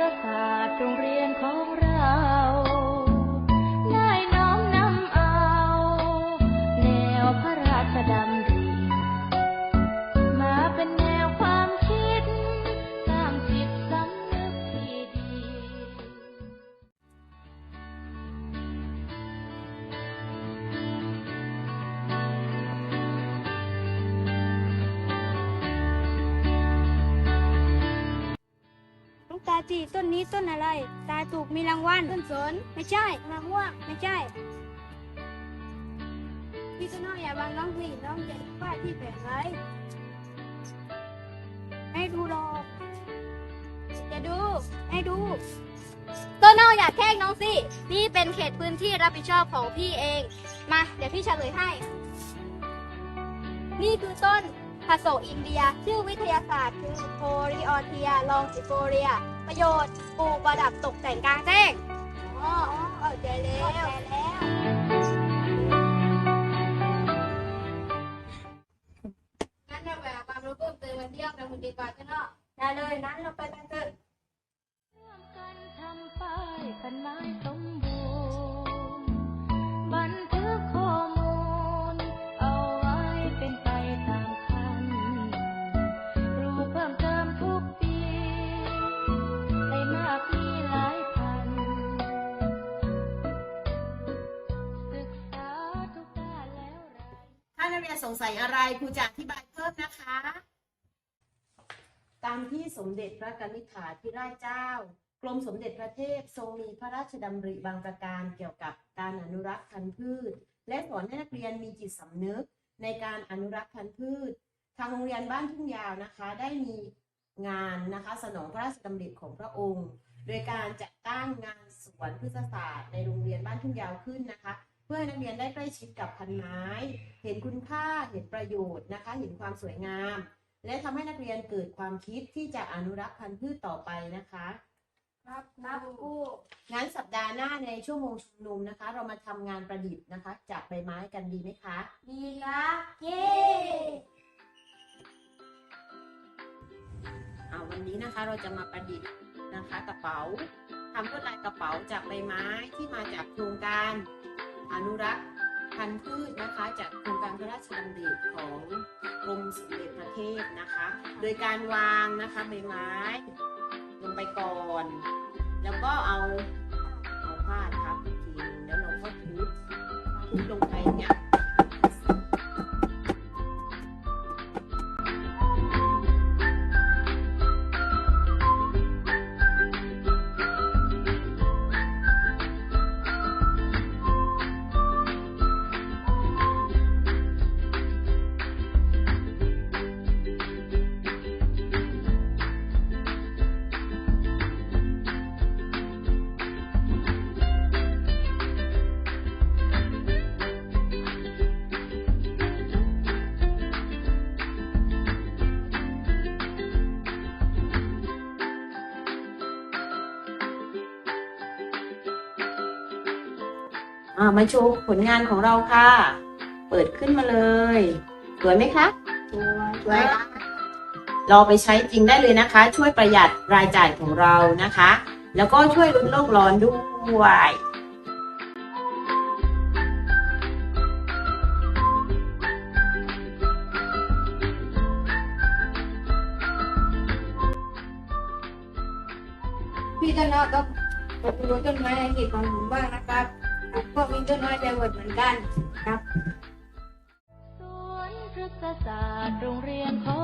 ศาสตร์โรงเรียนของเรา ลูกตาจีต้นนี้ต้นอะไร ตายถูกมีรางวัลต้นสนไม่ใช่มะม่วงไม่ใช่พี่ต้นน้อยอย่าบังน้องสิน้องจะป้ายที่แผงไว้ให้ดูหรอกจะดู ให้ดู ต้นอ้ออย่าแกล้งน้องสิ นี่เป็นเขตพื้นที่รับผิดชอบของพี่เอง มา เดี๋ยวพี่เฉลยให้ นี่คือต้นผสมอินเดีย ชื่อวิทยาศาสตร์คือโพริออเทียลองซิโฟเรีย ประโยชน์ปลูกประดับตกแต่งกลางแจ้งอ๋ออ๋อเข้าใจแล้วเข้าใจแล้ว งั้นเราแบบความรู้เพิ่มเติมมาเที่ยวกันคุณดีกว่าจ้ะเนาะได้เลยนั้นเราไปกันเถอะ ร่วมกันทำป้ายคันไม้สมบู นักเรียนสงสัยอะไรครูจะอธิบายเพิ่มนะคะ ตามที่สมเด็จพระกนิษฐาธิราชเจ้า กรมสมเด็จพระเทพทรงมีพระราชดำริบางประการเกี่ยวกับการอนุรักษ์พันธุ์พืช และสอนให้นักเรียนมีจิตสำนึกในการอนุรักษ์พันธุ์พืช ทางโรงเรียนบ้านทุ่งยาวนะคะ ได้มีงานนะคะสนองพระราชดำริของพระองค์ โดยการจัดตั้งงานสวนพฤกษศาสตร์ในโรงเรียนบ้านทุ่งยาวขึ้นนะคะ เพื่อให้นักเรียนได้ใกล้ชิดกับพันไม้ เห็นคุณค่าเห็นประโยชน์นะคะ เห็นความสวยงาม และทำให้นักเรียนเกิดความคิดที่จะอนุรักษ์พันธุ์พืชต่อไปนะคะ ครับครับครูงั้นสัปดาห์หน้าในชั่วโมงชุมนุมนะคะ เรามาทำงานประดิษฐ์นะคะ จากใบไม้กันดีไหมคะ ดีครับเย้เอาวันนี้นะคะเราจะมาประดิษฐ์นะคะกระเป๋าทำลวดลายกระเป๋าจากใบไม้ที่มาจากโครงการ อนุรักษ์พันธุ์พืชนะคะจากโครงการพระราชดำริของกรมสมเด็จพระเทพนะคะ โดยการวางนะคะใบไม้ลงไปก่อน แล้วก็เอาเอาผ้าทับอีกทีหนึงแล้วเราก็ทุบทุบลงไป มาโชว์ผลงานของเราค่ะ เปิดขึ้นมาเลย สวยไหมคะสวยสวยเราไปใช้จริงได้เลยนะคะ ช่วยประหยัดรายจ่ายของเรานะคะ แล้วก็ช่วยลดโลกร้อนด้วยพี่ต้นน้อยก็ปลูกต้นไม้ในเขตของผมบ้างนะครับ พวก็มีต้นไม้ไปหมดเหมือนกันครับ สวนพฤกษศาสตร์โรงเรียนของ